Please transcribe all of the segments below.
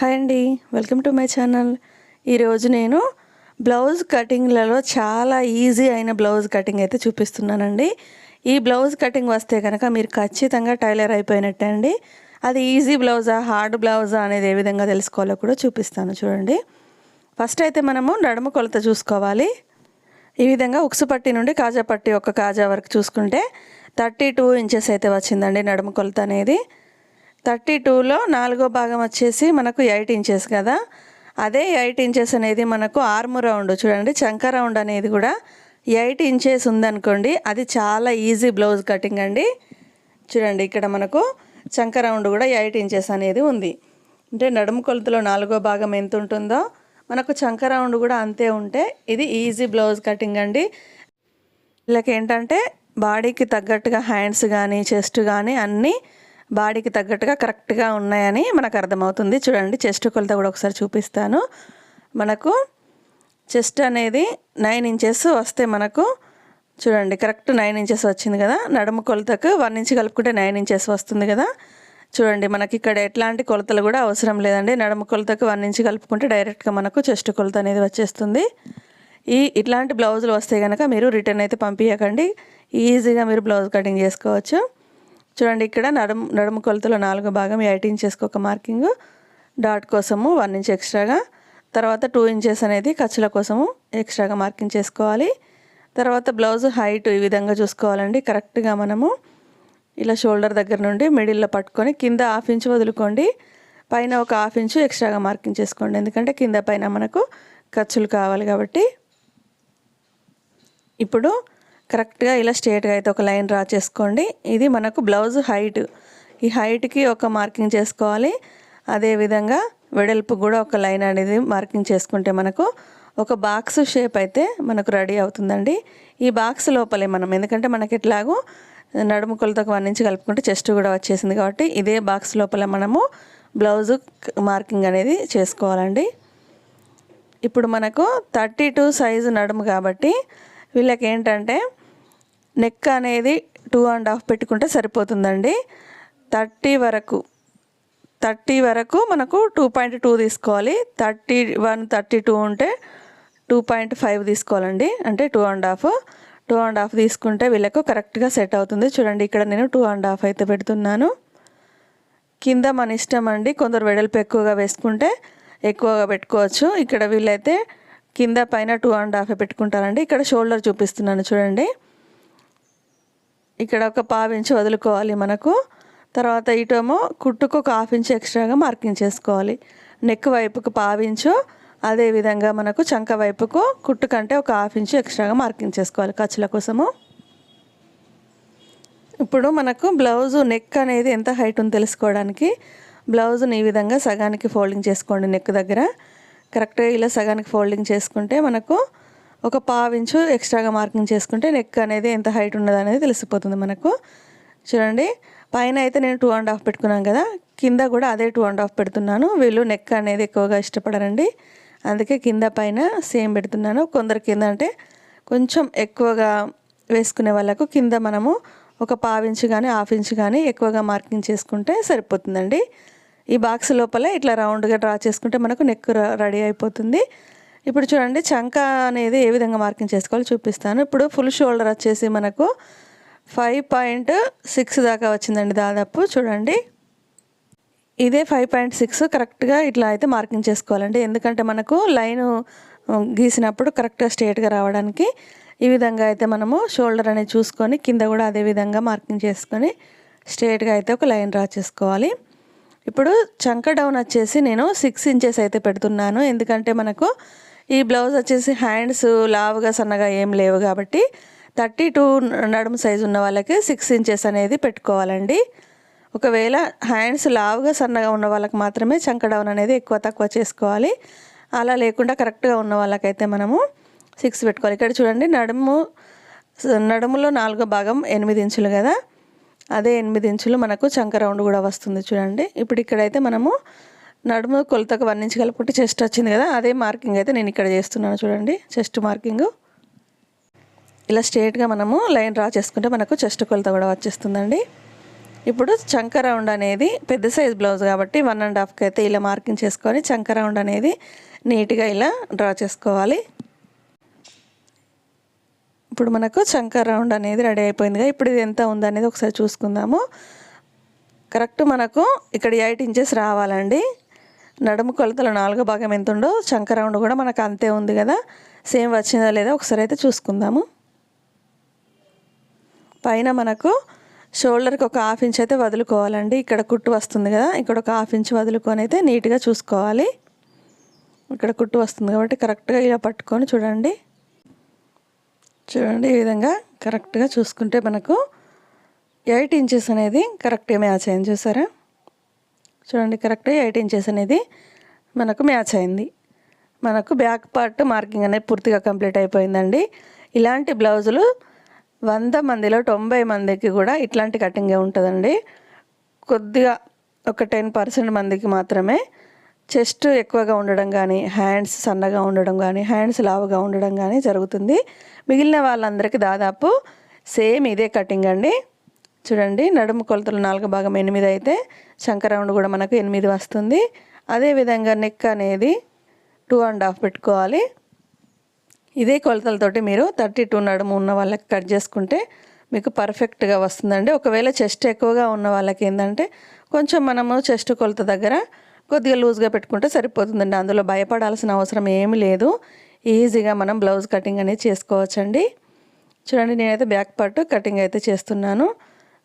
Hi అండి. Welcome to my channel. ఈరోజు నేను బ్లౌజ్ కటింగ్లలో చాలా ఈజీ అయిన బ్లౌజ్ కటింగ్ అయితే చూపిస్తున్నానండి. ఈ బ్లౌజ్ కటింగ్ వస్తే కనుక మీరు ఖచ్చితంగా టైలర్ అయిపోయినట్టే అండి. అది ఈజీ బ్లౌజా హార్డ్ బ్లౌజా అనేది ఏ విధంగా తెలుసుకోవాలో కూడా చూపిస్తాను చూడండి. ఫస్ట్ అయితే మనము నడుము కొలత చూసుకోవాలి. ఈ విధంగా ఉక్సు పట్టి నుండి కాజా పట్టి ఒక కాజా వరకు చూసుకుంటే థర్టీ టూ ఇంచెస్ అయితే వచ్చిందండి నడుము కొలత అనేది. థర్టీ టూలో నాలుగో భాగం వచ్చేసి మనకు ఎయిట్ ఇంచెస్ కదా. అదే ఎయిట్ ఇంచెస్ అనేది మనకు ఆర్మ్ రౌండ్ చూడండి చంక రౌండ్ అనేది కూడా ఎయిట్ ఇంచెస్ ఉందనుకోండి అది చాలా ఈజీ బ్లౌజ్ కటింగ్ అండి. చూడండి ఇక్కడ మనకు చంక రౌండ్ కూడా ఎయిట్ ఇంచెస్ అనేది ఉంది. అంటే నడుము కొలతలో నాలుగో భాగం ఎంత ఉంటుందో మనకు చంక రౌండ్ కూడా అంతే ఉంటే ఇది ఈజీ బ్లౌజ్ కటింగ్ అండి. వీళ్ళకి ఏంటంటే బాడీకి తగ్గట్టుగా హ్యాండ్స్ కానీ చెస్ట్ కానీ అన్నీ బాడీకి తగ్గట్టుగా కరెక్ట్గా ఉన్నాయని మనకు అర్థమవుతుంది. చూడండి చెస్ట్ కొలత కూడా ఒకసారి చూపిస్తాను. మనకు చెస్ట్ అనేది నైన్ ఇంచెస్ వస్తే మనకు చూడండి కరెక్ట్ నైన్ ఇంచెస్ వచ్చింది కదా? నడుము కొలతకు వన్ ఇంచ్ కలుపుకుంటే నైన్ ఇంచెస్ వస్తుంది కదా? చూడండి మనకి ఇక్కడ ఎట్లాంటి కొలతలు కూడా అవసరం లేదండి. నడుము కొలతకు వన్ ఇంచ్ కలుపుకుంటే డైరెక్ట్గా మనకు చెస్ట్ కొలత అనేది వచ్చేస్తుంది. ఈ ఇట్లాంటి బ్లౌజులు వస్తే కనుక మీరు రిటర్న్ అయితే పంపించకండి ఈజీగా మీరు బ్లౌజ్ కటింగ్ చేసుకోవచ్చు. చూడండి ఇక్కడ నడుము నడుము కొలతలో నాలుగో భాగం ఎయిట్ ఇంచెస్కి ఒక మార్కింగ్. డాట్ కోసము వన్ ఇంచ్ ఎక్స్ట్రాగా. తర్వాత టూ ఇంచెస్ అనేది ఖర్చుల కోసము ఎక్స్ట్రాగా మార్కింగ్ చేసుకోవాలి. తర్వాత బ్లౌజ్ హైట్ ఈ విధంగా చూసుకోవాలండి. కరెక్ట్గా మనము ఇలా షోల్డర్ దగ్గర నుండి మిడిల్లో పట్టుకొని కింద హాఫ్ ఇంచ్ వదులుకోండి. పైన ఒక హాఫ్ ఇంచు ఎక్స్ట్రాగా మార్కింగ్ చేసుకోండి. ఎందుకంటే కింద పైన మనకు ఖర్చులు కావాలి కాబట్టి. ఇప్పుడు కరెక్ట్గా ఇలా స్ట్రేట్గా అయితే ఒక లైన్ డ్రా చేసుకోండి. ఇది మనకు బ్లౌజ్ హైట్. ఈ హైట్కి ఒక మార్కింగ్ చేసుకోవాలి. అదేవిధంగా వెడల్పు కూడా ఒక లైన్ అనేది మార్కింగ్ చేసుకుంటే మనకు ఒక బాక్స్ షేప్ అయితే మనకు రెడీ అవుతుందండి. ఈ బాక్స్ లోపలే మనం ఎందుకంటే మనకి ఎట్లాగో నడుము కొలతకు వన్ నుంచి కలుపుకుంటే చెస్ట్ కూడా వచ్చేసింది కాబట్టి ఇదే బాక్స్ లోపల మనము బ్లౌజు మార్కింగ్ అనేది చేసుకోవాలండి. ఇప్పుడు మనకు థర్టీ టూ సైజు నడుము కాబట్టి వీళ్ళకి ఏంటంటే నెక్ అనేది టూ అండ్ హాఫ్ పెట్టుకుంటే సరిపోతుందండి. థర్టీ వరకు థర్టీ వరకు మనకు టూ పాయింట్ టూ తీసుకోవాలి. థర్టీ వన్ థర్టీ టూ ఉంటే టూ పాయింట్ ఫైవ్ తీసుకోవాలండి. అంటే two and half two and half తీసుకుంటే వీళ్ళకు కరెక్ట్గా సెట్ అవుతుంది. చూడండి ఇక్కడ నేను టూ అండ్ హాఫ్ అయితే పెడుతున్నాను. కింద మన ఇష్టం అండి కొందరు వెడల్పు ఎక్కువగా వేసుకుంటే ఎక్కువగా పెట్టుకోవచ్చు. ఇక్కడ వీళ్ళైతే కింద పైన టూ అండ్ హాఫ్ పెట్టుకుంటారండి. ఇక్కడ షోల్డర్ చూపిస్తున్నాను చూడండి. ఇక్కడ ఒక పావు ఇంచు వదులుకోవాలి మనకు. తర్వాత ఇటేమో కుట్టుకు ఒక హాఫ్ ఇంచు ఎక్స్ట్రాగా మార్కింగ్ చేసుకోవాలి. నెక్ వైపుకు పావించు అదేవిధంగా మనకు చంక వైపుకు కుట్టు కంటే ఒక హాఫ్ ఇంచు ఎక్స్ట్రాగా మార్కింగ్ చేసుకోవాలి ఖర్చుల కోసము. ఇప్పుడు మనకు బ్లౌజు నెక్ అనేది ఎంత హైట్ ఉందో తెలుసుకోవడానికి. బ్లౌజ్ని ఈ విధంగా సగానికి ఫోల్డింగ్ చేసుకోండి నెక్ దగ్గర. కరెక్ట్గా ఇలా సగానికి ఫోల్డింగ్ చేసుకుంటే మనకు ఒక పావించు ఎక్స్ట్రాగా మార్కింగ్ చేసుకుంటే నెక్ అనేది ఎంత హైట్ ఉన్నది అనేది తెలిసిపోతుంది మనకు. చూడండి పైన అయితే నేను టూ అండ్ హాఫ్ పెట్టుకున్నాను కదా కింద కూడా అదే టూ అండ్ హాఫ్ పెడుతున్నాను. వీళ్ళు నెక్ అనేది ఎక్కువగా ఇష్టపడరండి. అందుకే కింద పైన సేమ్ పెడుతున్నాను. కొందరు కింద అంటే కొంచెం ఎక్కువగా వేసుకునే వాళ్ళకు కింద మనము ఒక పావించు కానీ హాఫ్ ఇంచు కానీ ఎక్కువగా మార్కింగ్ చేసుకుంటే సరిపోతుందండి. ఈ బాక్స్ లోపల ఇట్లా రౌండ్గా డ్రా చేసుకుంటే మనకు నెక్ రెడీ అయిపోతుంది. ఇప్పుడు చూడండి చంక అనేది ఏ విధంగా మార్కింగ్ చేసుకోవాలో చూపిస్తాను. ఇప్పుడు ఫుల్ షోల్డర్ వచ్చేసి మనకు ఫైవ్ పాయింట్ సిక్స్ దాకా వచ్చిందండి దాదాపు. చూడండి. ఇదే ఫైవ్ పాయింట్ సిక్స్ కరెక్ట్గా ఇట్లా అయితే మార్కింగ్ చేసుకోవాలండి. ఎందుకంటే మనకు లైన్ గీసినప్పుడు కరెక్ట్గా స్ట్రేట్గా రావడానికి ఈ విధంగా అయితే మనము షోల్డర్ అనేది చూసుకొని కింద కూడా అదే విధంగా మార్కింగ్ చేసుకొని స్ట్రేట్గా అయితే ఒక లైన్ డ్రా చేసుకోవాలి. ఇప్పుడు చంక డౌన్ వచ్చేసి నేను సిక్స్ ఇంచెస్ అయితే పెడుతున్నాను. ఎందుకంటే మనకు ఈ బ్లౌజ్ వచ్చేసి హ్యాండ్స్ లావుగా సన్నగా ఏం లేవు కాబట్టి థర్టీ టూ నడుము సైజు ఉన్న వాళ్ళకి సిక్స్ ఇంచెస్ అనేది పెట్టుకోవాలండి. ఒకవేళ హ్యాండ్స్ లావుగా సన్నగా ఉన్న వాళ్ళకి మాత్రమే చంక డౌన్ అనేది ఎక్కువ తక్కువ చేసుకోవాలి. అలా లేకుండా కరెక్ట్గా ఉన్న వాళ్ళకైతే మనము సిక్స్ పెట్టుకోవాలి. ఇక్కడ చూడండి నడుము నడుములో నాలుగో భాగం ఎనిమిది ఇంచులు కదా? అదే ఎనిమిది ఇంచులు మనకు చంక రౌండ్ కూడా వస్తుంది చూడండి. ఇప్పుడు ఇక్కడైతే మనము నడుము కొలతకు వన్ ఇంచ్ కలుపుకుంటే చెస్ట్ వచ్చింది కదా అదే మార్కింగ్ అయితే నేను ఇక్కడ చేస్తున్నాను చూడండి. Chest marking. ఇలా స్ట్రేట్గా మనము లైన్ డ్రా చేసుకుంటే మనకు చెస్ట్ కొలత కూడా వచ్చేస్తుందండి. ఇప్పుడు చంక రౌండ్ అనేది పెద్ద సైజ్ బ్లౌజ్ కాబట్టి వన్ అండ్ హాఫ్కి అయితే ఇలా మార్కింగ్ చేసుకొని చంక రౌండ్ అనేది నీట్గా ఇలా డ్రా చేసుకోవాలి. ఇప్పుడు మనకు చంక రౌండ్ అనేది రెడీ అయిపోయిందిగా. ఇప్పుడు ఇది ఎంత ఉందనేది ఒకసారి చూసుకుందాము. కరెక్ట్ మనకు ఇక్కడ ఎయిట్ ఇంచెస్ రావాలండి. నడుము కొలతలు నాలుగో భాగం ఎంత ఉందో చంక రౌండ్ కూడా మనకు అంతే ఉంది కదా. సేమ్ వచ్చిందా లేదా ఒకసారి అయితే చూసుకుందాము. పైన మనకు షోల్డర్కి ఒక హాఫ్ ఇంచ్ అయితే వదులుకోవాలండి. ఇక్కడ కుట్టు వస్తుంది కదా ఇక్కడ ఒక హాఫ్ ఇంచ్ వదులుకొని అయితే నీట్గా చూసుకోవాలి. ఇక్కడ కుట్టు వస్తుంది కాబట్టి కరెక్ట్గా ఇలా పట్టుకొని చూడండి. చూడండి ఈ విధంగా కరెక్ట్గా చూసుకుంటే మనకు ఎయిట్ ఇంచెస్ అనేది కరెక్ట్గా మ్యాచ్ అయింది చూసారా? చూడండి కరెక్ట్గా ఎయిట్ ఇంచెస్ అనేది మనకు మ్యాచ్ అయింది. మనకు బ్యాక్ పార్ట్ మార్కింగ్ అనేది పూర్తిగా కంప్లీట్ అయిపోయిందండి. ఇలాంటి బ్లౌజులు వంద మందిలో తొంభై మందికి కూడా ఇట్లాంటి కటింగే ఉంటుందండి. కొద్దిగా ఒక టెన్ పర్సెంట్ మందికి మాత్రమే చెస్ట్ ఎక్కువగా ఉండడం కానీ హ్యాండ్స్ సన్నగా ఉండడం కానీ హ్యాండ్స్ లావుగా ఉండడం కానీ జరుగుతుంది. మిగిలిన వాళ్ళందరికీ దాదాపు సేమ్ ఇదే కటింగ్ అండి. చూడండి నడుము కొలతలు నాలుగు భాగం ఎనిమిది అయితే శంకరౌండ్ కూడా మనకు ఎనిమిది వస్తుంది. అదేవిధంగా నెక్ అనేది టూ అండ్ హాఫ్ పెట్టుకోవాలి. ఇదే కొలతలతోటి మీరు థర్టీ టూ నడుము ఉన్న వాళ్ళకి కట్ చేసుకుంటే మీకు పర్ఫెక్ట్గా వస్తుందండి. ఒకవేళ చెస్ట్ ఎక్కువగా ఉన్న వాళ్ళకి ఏంటంటే కొంచెం మనము చెస్ట్ కొలత దగ్గర కొద్దిగా లూజ్గా పెట్టుకుంటే సరిపోతుందండి. అందులో భయపడాల్సిన అవసరం ఏమీ లేదు. ఈజీగా మనం బ్లౌజ్ కటింగ్ అనేది చేసుకోవచ్చండి. చూడండి నేనైతే బ్యాక్ పార్ట్ కటింగ్ అయితే చేస్తున్నాను.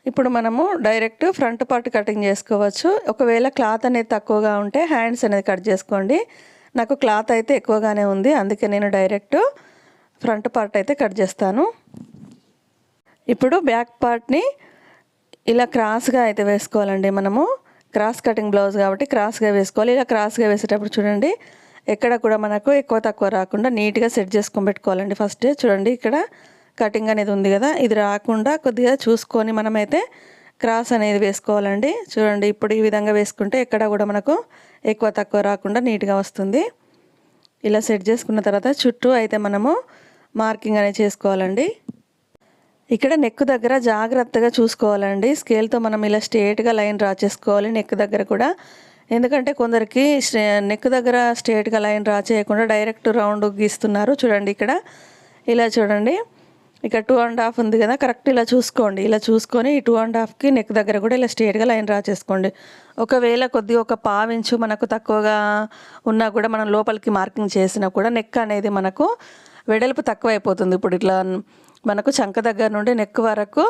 ఇప్పుడు మనము డైరెక్ట్ ఫ్రంట్ పార్ట్ కటింగ్ చేసుకోవచ్చు. ఒకవేళ క్లాత్ అనేది తక్కువగా ఉంటే హ్యాండ్స్ అనేది కట్ చేసుకోండి. నాకు క్లాత్ అయితే ఎక్కువగానే ఉంది. అందుకే నేను డైరెక్ట్ ఫ్రంట్ పార్ట్ అయితే కట్ చేస్తాను. ఇప్పుడు బ్యాక్ పార్ట్ని ఇలా క్రాస్గా అయితే వేసుకోవాలండి మనము. క్రాస్ కటింగ్ బ్లౌజ్ కాబట్టి క్రాస్గా వేసుకోవాలి. ఇలా క్రాస్గా వేసేటప్పుడు చూడండి ఎక్కడ కూడా మనకు ఎక్కువ తక్కువ రాకుండా నీట్గా సెట్ చేసుకొని పెట్టుకోవాలండి ఫస్ట్. చూడండి ఇక్కడ కటింగ్ అనేది ఉంది కదా ఇది రాకుండా కొద్దిగా చూసుకొని మనమైతే క్రాస్ అనేది వేసుకోవాలండి. చూడండి ఇప్పుడు ఈ విధంగా వేసుకుంటే ఎక్కడ కూడా మనకు ఎక్కువ తక్కువ రాకుండా నీట్గా వస్తుంది. ఇలా సెట్ చేసుకున్న తర్వాత చుట్టూ అయితే మనము మార్కింగ్ అనేది చేసుకోవాలండి. ఇక్కడ నెక్ దగ్గర జాగ్రత్తగా చూసుకోవాలండి. స్కేల్తో మనం ఇలా స్ట్రేట్గా లైన్ డ్రా చేసుకోవాలి నెక్ దగ్గర కూడా. ఎందుకంటే కొందరికి నెక్ దగ్గర స్ట్రేట్గా లైన్ డ్రా చేయకుండా డైరెక్ట్ రౌండ్ గీస్తున్నారు. చూడండి ఇక్కడ. ఇలా చూడండి. ఇక టూ అండ్ హాఫ్ ఉంది కదా కరెక్ట్ ఇలా చూసుకోండి. ఇలా చూసుకొని ఈ టూ అండ్ హాఫ్కి నెక్ దగ్గర కూడా ఇలా స్ట్రేట్గా లైన్ డ్రా చేసుకోండి ఒకవేళ కొద్దిగా ఒక పావించు మనకు తక్కువగా ఉన్నా కూడా మనం లోపలికి మార్కింగ్ చేసినా కూడా నెక్ అనేది మనకు వెడల్పు తక్కువ అయిపోతుంది ఇప్పుడు ఇట్లా మనకు చంక దగ్గర నుండి నెక్ వరకు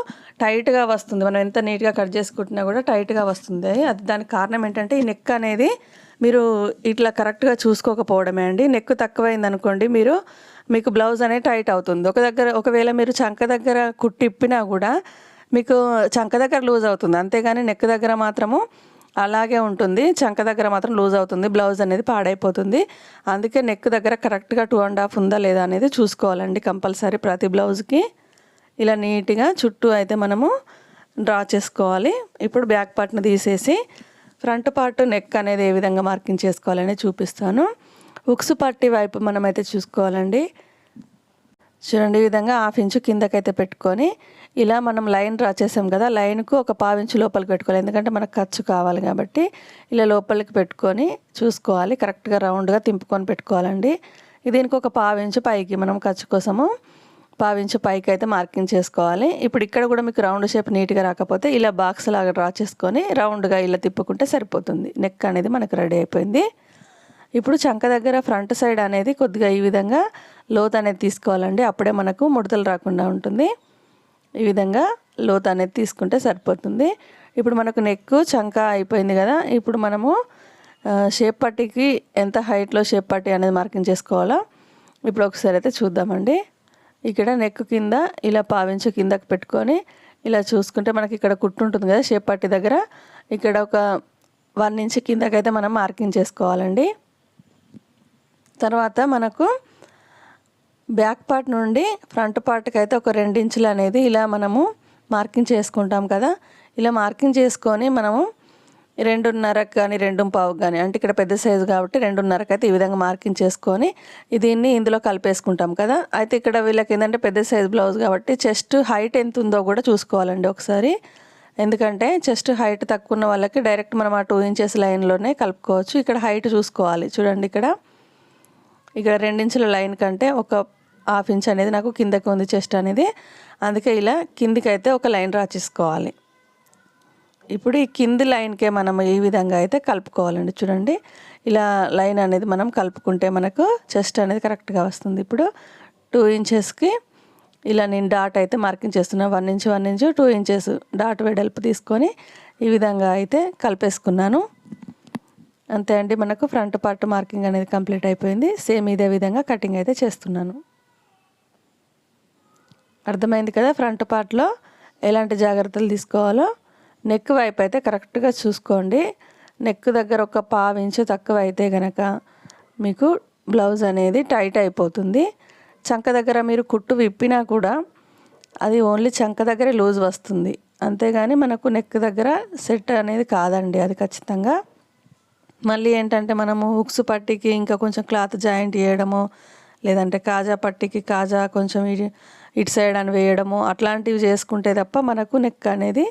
టైట్గా వస్తుంది. మనం ఎంత నీట్గా కట్ చేసుకుంటున్నా కూడా టైట్గా వస్తుంది. అది దానికి కారణం ఏంటంటే ఈ నెక్ అనేది మీరు ఇట్లా కరెక్ట్గా చూసుకోకపోవడమే అండి. నెక్ తక్కువైంది అనుకోండి మీరు మీకు బ్లౌజ్ అనేది టైట్ అవుతుంది. ఒక దగ్గర ఒకవేళ మీరు చంక దగ్గర కుట్టిప్పినా కూడా మీకు చంక దగ్గర లూజ్ అవుతుంది. అంతేగాని నెక్ దగ్గర మాత్రము అలాగే ఉంటుంది. చంక దగ్గర మాత్రం లూజ్ అవుతుంది. బ్లౌజ్ అనేది పాడైపోతుంది. అందుకే నెక్ దగ్గర కరెక్ట్గా టూ అండ్ హాఫ్ ఉందా లేదా అనేది చూసుకోవాలండి కంపల్సరీ ప్రతి బ్లౌజ్కి. ఇలా నీట్గా చుట్టూ అయితే మనము డ్రా చేసుకోవాలి. ఇప్పుడు బ్యాక్ పార్ట్ని తీసేసి ఫ్రంట్ పార్ట్ నెక్ అనేది ఏ విధంగా మార్కింగ్ చేసుకోవాలని చూపిస్తాను. ఉక్స్ పట్టి వైపు మనమైతే చూసుకోవాలండి. చూడండి ఈ విధంగా హాఫ్ ఇంచు కిందకైతే పెట్టుకొని ఇలా మనం లైన్ డ్రా చేసాం కదా లైన్కు ఒక పావించు లోపలికి పెట్టుకోవాలి. ఎందుకంటే మనకు ఖర్చు కావాలి కాబట్టి ఇలా లోపలికి పెట్టుకొని చూసుకోవాలి. కరెక్ట్గా రౌండ్గా తింపుకొని పెట్టుకోవాలండి. దీనికి ఒక పావించు పైకి మనం ఖర్చు కోసము పావించు పైకి అయితే మార్కింగ్ చేసుకోవాలి. ఇప్పుడు ఇక్కడ కూడా మీకు రౌండ్ షేప్ నీట్గా రాకపోతే ఇలా బాక్స్ లాగా డ్రా చేసుకొని రౌండ్గా ఇలా తిప్పుకుంటే సరిపోతుంది. నెక్ అనేది మనకు రెడీ అయిపోయింది. ఇప్పుడు చంక దగ్గర ఫ్రంట్ సైడ్ అనేది కొద్దిగా ఈ విధంగా లోత్ అనేది తీసుకోవాలండి. అప్పుడే మనకు ముడతలు రాకుండా ఉంటుంది. ఈ విధంగా లోత్ అనేది తీసుకుంటే సరిపోతుంది. ఇప్పుడు మనకు నెక్ చంక అయిపోయింది కదా ఇప్పుడు మనము షేప్ పట్టికి ఎంత హైట్లో షేప్ పట్టి అనేది మార్కింగ్ చేసుకోవాలో? ఇప్పుడు ఒకసారి అయితే చూద్దామండి. ఇక్కడ నెక్ కింద ఇలా పావించు కిందకి పెట్టుకొని ఇలా చూసుకుంటే మనకి ఇక్కడ కుట్టు ఉంటుంది కదా షేప్ పట్టి దగ్గర. ఇక్కడ ఒక వన్ ఇంచ్ కిందకైతే మనం మార్కింగ్ చేసుకోవాలండి. తర్వాత మనకు బ్యాక్ పార్ట్ నుండి ఫ్రంట్ పార్ట్కి అయితే ఒక ఇంచులు అనేది ఇలా మనము మార్కింగ్ చేసుకుంటాం కదా. ఇలా మార్కింగ్ చేసుకొని మనము రెండున్నరకు కానీ రెండు పావు కానీ అంటే ఇక్కడ పెద్ద సైజు కాబట్టి రెండున్నరకు అయితే ఈ విధంగా మార్కింగ్ చేసుకొని దీన్ని ఇందులో కలిపేసుకుంటాం కదా. అయితే ఇక్కడ వీళ్ళకి ఏంటంటే పెద్ద సైజు బ్లౌజ్ కాబట్టి చెస్ట్ హైట్ ఎంత ఉందో కూడా చూసుకోవాలండి ఒకసారి. ఎందుకంటే చెస్ట్ హైట్ తక్కువ ఉన్న వాళ్ళకి డైరెక్ట్ మనం ఆ టూ ఇంచెస్ లైన్లోనే కలుపుకోవచ్చు. ఇక్కడ హైట్ చూసుకోవాలి. చూడండి ఇక్కడ. ఇక్కడ రెండించుల లైన్ కంటే ఒక హాఫ్ ఇంచ్ అనేది నాకు కిందకి ఉంది చెస్ట్ అనేది. అందుకే ఇలా కిందికి అయితే ఒక లైన్ రాచేసుకోవాలి ఇప్పుడు ఈ కింది లైన్కే మనం ఈ విధంగా అయితే కలుపుకోవాలండి. చూడండి ఇలా లైన్ అనేది మనం కలుపుకుంటే మనకు చెస్ట్ అనేది కరెక్ట్గా వస్తుంది. ఇప్పుడు టూ ఇంచెస్కి ఇలా నేను డాట్ అయితే మార్కింగ్ చేస్తున్నాను one inch one inch two inches dot వెడల్పు తీసుకొని ఈ విధంగా అయితే కలిపేసుకున్నాను. అంతే అండి మనకు ఫ్రంట్ పార్ట్ మార్కింగ్ అనేది కంప్లీట్ అయిపోయింది. సేమ్ ఇదే విధంగా కటింగ్ అయితే చేస్తున్నాను. అర్థమైంది కదా ఫ్రంట్ పార్ట్లో ఎలాంటి జాగ్రత్తలు తీసుకోవాలో? నెక్ వైపు అయితే కరెక్ట్గా చూసుకోండి. నెక్ దగ్గర ఒక పావు ఇంచు తక్కువ అయితే కనుక మీకు బ్లౌజ్ అనేది టైట్ అయిపోతుంది. చంక దగ్గర మీరు కుట్టు విప్పినా కూడా అది ఓన్లీ చంక దగ్గరే లూజ్ వస్తుంది. అంతేగాని మనకు నెక్ దగ్గర సెట్ అనేది కాదండి అది ఖచ్చితంగా. మళ్ళీ ఏంటంటే మనము హుక్స్ పట్టికి ఇంకా కొంచెం క్లాత్ జాయింట్ చేయడము లేదంటే కాజా పట్టికి కాజా కొంచెం ఇటు సైడ్ అని వేయడము అట్లాంటివి చేసుకుంటే తప్ప మనకు నెక్ అనేది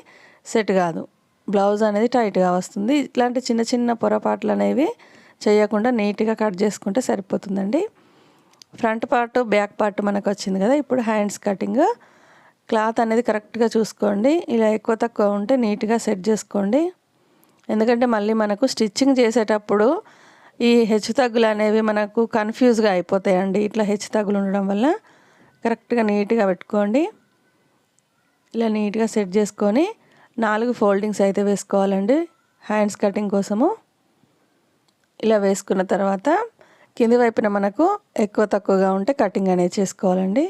సెట్ కాదు. బ్లౌజ్ అనేది టైట్గా వస్తుంది. ఇట్లాంటి చిన్న చిన్న పొరపాట్లు అనేవి చేయకుండా నీట్గా కట్ చేసుకుంటే సరిపోతుందండి. ఫ్రంట్ పార్ట్ బ్యాక్ పార్ట్ మనకు వచ్చింది కదా ఇప్పుడు హ్యాండ్స్ కటింగ్. క్లాత్ అనేది కరెక్ట్గా చూసుకోండి. ఇలా ఎక్కువ తక్కువ ఉంటే నీట్గా సెట్ చేసుకోండి. ఎందుకంటే మళ్ళీ మనకు స్టిచ్చింగ్ చేసేటప్పుడు ఈ హెచ్చు తగ్గులు అనేవి మనకు కన్ఫ్యూజ్గా అయిపోతాయండి. ఇట్లా హెచ్చు తగ్గులు ఉండడం వల్ల కరెక్ట్గా నీట్గా పెట్టుకోండి. ఇలా నీట్గా సెట్ చేసుకొని నాలుగు ఫోల్డింగ్స్ అయితే వేసుకోవాలండి. హ్యాండ్స్ కటింగ్ కోసము. ఇలా వేసుకున్న తర్వాత కింది వైపున మనకు ఎక్కువ తక్కువగా ఉంటే కటింగ్ అనేది చేసుకోవాలండి.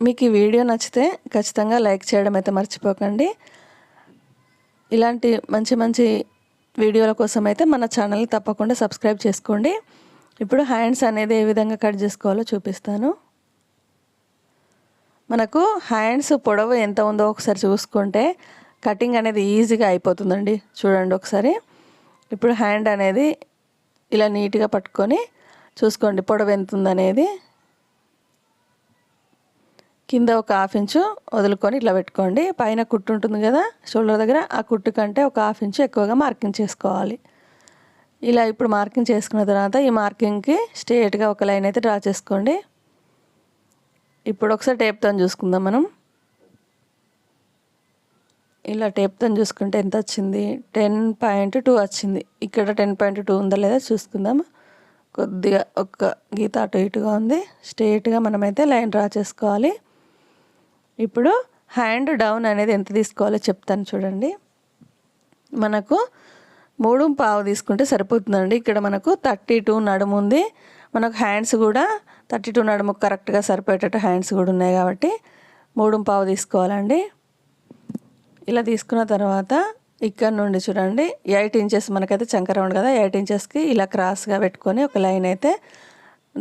మీకు ఈ వీడియో నచ్చితే ఖచ్చితంగా లైక్ చేయడం అయితే మర్చిపోకండి. ఇలాంటి మంచి మంచి వీడియోల కోసం అయితే మన ఛానల్ని తప్పకుండా సబ్స్క్రైబ్ చేసుకోండి. ఇప్పుడు హ్యాండ్స్ అనేది ఏ విధంగా కట్ చేసుకోవాలో చూపిస్తాను. మనకు హ్యాండ్స్ పొడవు ఎంత ఉందో ఒకసారి చూసుకుంటే కటింగ్ అనేది ఈజీగా అయిపోతుందండి. చూడండి ఒకసారి. ఇప్పుడు హ్యాండ్ అనేది ఇలా నీట్గా పట్టుకొని చూసుకోండి పొడవు ఎంత ఉందనేది. కింద ఒక హాఫ్ ఇంచు వదులుకొని ఇట్లా పెట్టుకోండి. పైన కుట్టు ఉంటుంది కదా షోల్డర్ దగ్గర ఆ కుట్టు కంటే ఒక హాఫ్ ఇంచు ఎక్కువగా మార్కింగ్ చేసుకోవాలి. ఇలా ఇప్పుడు మార్కింగ్ చేసుకున్న తర్వాత ఈ మార్కింగ్కి స్ట్రేట్గా ఒక లైన్ అయితే డ్రా చేసుకోండి. ఇప్పుడు ఒకసారి టేప్తో చూసుకుందాం మనం. ఇలా టేప్తో చూసుకుంటే ఎంత వచ్చింది? టెన్ పాయింట్ టూ వచ్చింది. ఇక్కడ టెన్ పాయింట్ టూ ఉందా లేదా చూసుకుందాం. కొద్దిగా ఒక్క గీత అటు ఇటుగా ఉంది. స్ట్రేట్గా మనమైతే లైన్ డ్రా చేసుకోవాలి. ఇప్పుడు హ్యాండ్ డౌన్ అనేది ఎంత తీసుకోవాలో చెప్తాను చూడండి. మనకు మూడు పావు తీసుకుంటే సరిపోతుందండి. ఇక్కడ మనకు థర్టీ టూ నడుము ఉంది. మనకు హ్యాండ్స్ కూడా థర్టీ టూ నడుము కరెక్ట్గా సరిపోయేటట్టు హ్యాండ్స్ కూడా ఉన్నాయి కాబట్టి మూడు పావు తీసుకోవాలండి. ఇలా తీసుకున్న తర్వాత ఇక్కడ నుండి చూడండి. ఎయిట్ ఇంచెస్ మనకైతే చంక రౌండ్ కదా ఎయిట్ ఇంచెస్కి ఇలా క్రాస్గా పెట్టుకొని ఒక లైన్ అయితే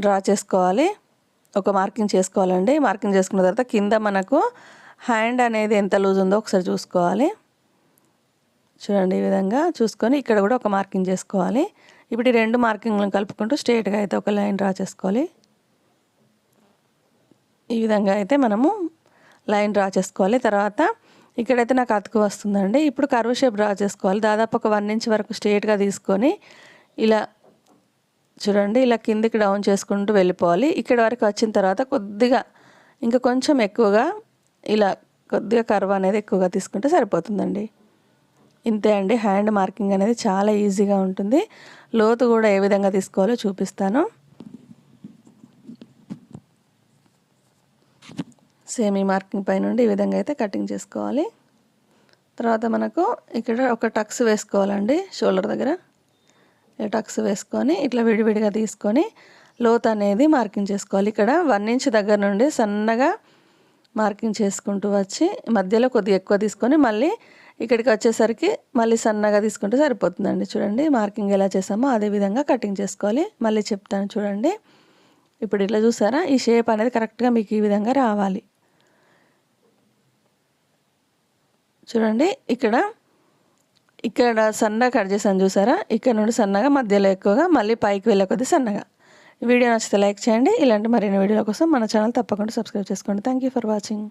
డ్రా చేసుకోవాలి. ఒక మార్కింగ్ చేసుకోవాలండి. మార్కింగ్ చేసుకున్న తర్వాత కింద మనకు హ్యాండ్ అనేది ఎంత లూజ్ ఉందో ఒకసారి చూసుకోవాలి. చూడండి ఈ విధంగా చూసుకొని ఇక్కడ కూడా ఒక మార్కింగ్ చేసుకోవాలి. ఇప్పుడు ఈ రెండు మార్కింగ్లను కలుపుకుంటూ స్ట్రేట్గా అయితే ఒక లైన్ డ్రా చేసుకోవాలి. ఈ విధంగా అయితే మనము లైన్ డ్రా చేసుకోవాలి. తర్వాత ఇక్కడైతే నాకు అతుకు వస్తుందండి. ఇప్పుడు కర్వ్ షేప్ డ్రా చేసుకోవాలి. దాదాపు ఒక వన్ ఇంచ్ వరకు స్ట్రేట్గా తీసుకొని ఇలా చూడండి ఇలా కిందికి డౌన్ చేసుకుంటూ వెళ్ళిపోవాలి. ఇక్కడ వరకు వచ్చిన తర్వాత కొద్దిగా ఇంకా కొంచెం ఎక్కువగా ఇలా కొద్దిగా కర్వ్ అనేది ఎక్కువగా తీసుకుంటే సరిపోతుందండి. ఇంతే అండి హ్యాండ్ మార్కింగ్ అనేది చాలా ఈజీగా ఉంటుంది. లోతు కూడా ఏ విధంగా తీసుకోవాలో చూపిస్తాను. సేమ్ ఈ మార్కింగ్ పై నుండి ఈ విధంగా అయితే కటింగ్ చేసుకోవాలి. తర్వాత మనకు ఇక్కడ ఒక టక్స్ వేసుకోవాలండి షోల్డర్ దగ్గర. టక్స్ వేసుకొని ఇట్లా విడివిడిగా తీసుకొని లోత్ అనేది మార్కింగ్ చేసుకోవాలి. ఇక్కడ వన్ ఇంచ్ దగ్గర నుండి సన్నగా మార్కింగ్ చేసుకుంటూ వచ్చి మధ్యలో కొద్దిగా ఎక్కువ తీసుకొని మళ్ళీ ఇక్కడికి వచ్చేసరికి మళ్ళీ సన్నగా తీసుకుంటే సరిపోతుందండి. చూడండి మార్కింగ్ ఎలా చేసామో అదే విధంగా కటింగ్ చేసుకోవాలి. మళ్ళీ చెప్తాను చూడండి. ఇప్పుడు ఇట్లా చూసారా? ఈ షేప్ అనేది కరెక్ట్గా మీకు ఈ విధంగా రావాలి. చూడండి ఇక్కడ ఇక్కడ సన్నగా కట్ చేసాను చూసారా? ఇక్కడ నుండి సన్నగా మధ్యలో ఎక్కువగా మళ్ళీ పైకి వెళ్ళే కొద్ది సన్నగా. వీడియో నచ్చితే లైక్ చేయండి. ఇలాంటి మరిన్ని వీడియోల కోసం మన ఛానల్ తప్పకుండా సబ్స్క్రైబ్ చేసుకోండి. Thank you for watching